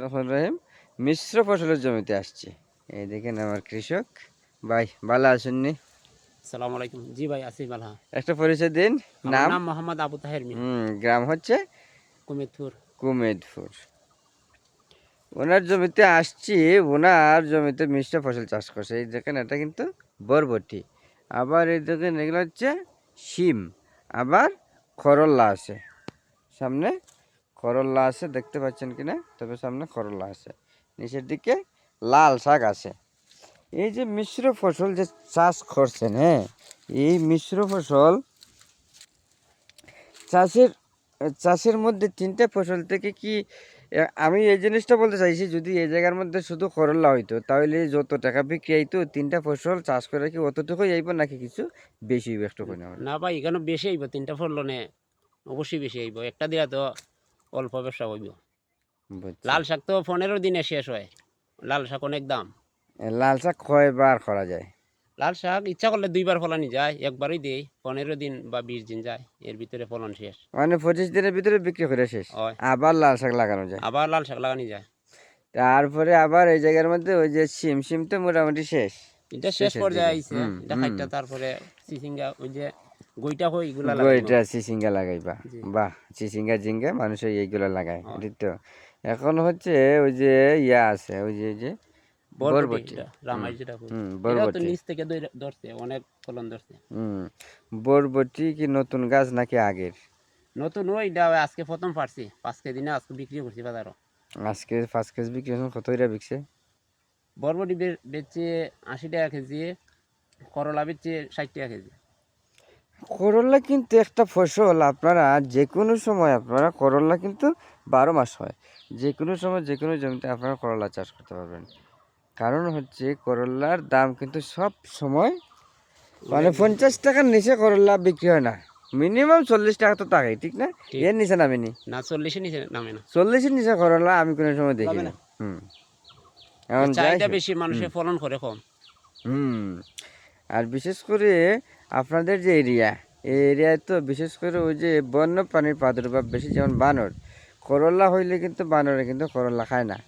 রহমান রহিম মিশ্র ফসলের জমিতে আসছি। এই দেখেন আমার কৃষক। ভাই ভালো আসেননি সালাম আলাইকুম। জি ভাই আসিফ আলহা একটা পরিচয় দিন। নাম? নাম মোহাম্মদ আবু তাহের হুম গ্রাম হচ্ছে? কুমিরপুর কুমেদপুর। ওনার জমিতে আসছি ওনার জমিতে মিশ্র ফসল চাষ করছে। এই দেখেন এটা কিন্তু বরবটি। আবার এই দেখেন এগুলো হচ্ছে শিম। আবার করল্লা আছে। সামনে করল্লা আছে, দেখতে পাচ্ছেন কিনা? তবে সামনে করল্লা আছে। নিচের দিকে লাল শাক আছে। এই যে মিশ্র ফসল যে চাষ করছেন হ্যাঁ? এই মিশ্র ফসল চাষের চাষের মধ্যে তিনটে ফসল থেকে কি আমি এই জিনিসটা বলতে চাইছি, যদি এই জায়গার মধ্যে শুধু করলা হইতো, তাহলে যত টাকা বিক্রি হইতো তিনটা ফসল চাষ করে কি অতটুকুই আইব নাকি কিছু বেশি একটু করে না ভাই, এখানে বেশি আইব, তিনটা ফলনে অবশ্যই বেশি আইব। একটা দিয়া তো অল্প ব্যবসা হইব লাল শাক তো পনেরো দিনে শেষ হয়। লাল শাক অনেক দাম। লাল শাক কয়বার করা যায়? লাল শাক ইচ্ছা করলে দুইবার ফলানি যায় একবারই দেই পনেরো দিন বা বিশ দিন যায় এর ভিতরে ফলন শেষ। মানে পঁচিশ দিনের ভিতরে বিক্রি করে শেষ? হয়। আবার লাল শাক লাগানো যায়? আবার লাল শাক লাগানি যায়। তারপরে আবার এই জায়গার মধ্যে ওই যে সিম সিম তো মোটামুটি শেষ। এটা শেষ পর্যায়ে আইছে। এটা খাইটা তারপরে চিচিঙ্গা ওই যে গইটা হই এগুলা। ওইটা চিচিঙ্গা লাগাইবা। বাহ চিচিঙ্গা জিঙ্গা মানুষ এইগুলো লাগায়। হয়। এটি তো এখন হচ্ছে ওই যে ইয়া আছে ওই যে যে বরবটি বরবটি। এটা, রামাই যেটা কই। হুম এটাও তো বরবটি। নিচ থেকে ধরছে অনেক ফলন ধরছে। হুম বরবটি কি নতুন গাছ নাকি আগের? নতুন ওইটা আজকে প্রথম পারছি পাঁচ কেজি দিনে আজকে বিক্রি করছি বাজারও। আজকে পাঁচ কেজি বিক্রি হয়েছে কত এটা বিকছে? বরবটি বেচছে আশি টাকা কেজি করলা বেচছে ষাট টাকা কেজি। করলা কিন্তু একটা ফসল আপনারা যে কোনো সময় আপনারা করলা কিন্তু বারো মাস হয়। যে কোনো সময় যে কোনো জমিতে আপনারা করলা চাষ করতে পারবেন। কারণ হচ্ছে করলার দাম কিন্তু সব সময় মানে পঞ্চাশ টাকার নিচে করলা বিক্রি হয় না। মিনিমাম চল্লিশ টাকা তো টাকাই ঠিক না? এর নিচে নামেনি। না চল্লিশের নিচে নামে না। চল্লিশের নিচে করলা আমি কোনো সময় দেখি না। হুম। চাহিদা বেশি মানুষের ফলন করে কম। হুম। আর বিশেষ করে আপনাদের যে এরিয়া, এই এরিয়ায় তো বিশেষ করে ওই যে বন্য প্রাণীর প্রাদুর্ভাব বেশি, যেমন বানর। করলা হইলে কিন্তু বানরে কিন্তু করলা খায় না।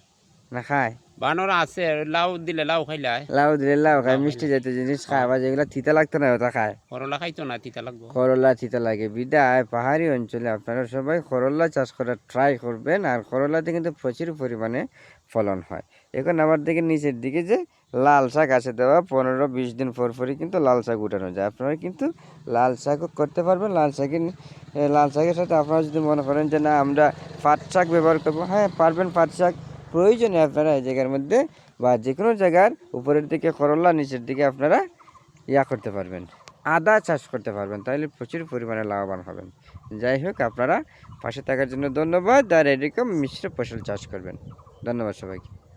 না খায়? বানর আছে লাউ দিলে লাউ খাইলে লাউ দিলে লাউ খায় মিষ্টি জাতীয় জিনিস খায় বা যেগুলো তিতা লাগতো না ওটা খায়। করলা খাইতো না তিতা লাগবো। করলা তিতা লাগে বিদায়। পাহাড়ি অঞ্চলে আপনারা সবাই করলা চাষ করার ট্রাই করবেন আর করলাতে কিন্তু প্রচুর পরিমাণে ফলন হয়। এখন আমার দিকে নিচের দিকে যে লাল শাক আছে দেওয়া পনেরো বিশ দিন পর পরই কিন্তু লাল শাক উঠানো যায়। আপনারা কিন্তু লাল শাকও করতে পারবেন লাল শাকের লাল শাকের সাথে আপনারা যদি মনে করেন যে না আমরা পাট শাক ব্যবহার করব হ্যাঁ পারবেন পাট শাক। প্রয়োজনে আপনারা এই জায়গার মধ্যে বা যে কোনো জায়গার উপরের দিকে করল্লা নিচের দিকে আপনারা ইয়া করতে পারবেন, আদা চাষ করতে পারবেন তাহলে প্রচুর পরিমাণে লাভবান হবেন। যাই হোক, আপনারা পাশে থাকার জন্য ধন্যবাদ, আর এরকম মিশ্র ফসল চাষ করবেন। ধন্যবাদ সবাইকে।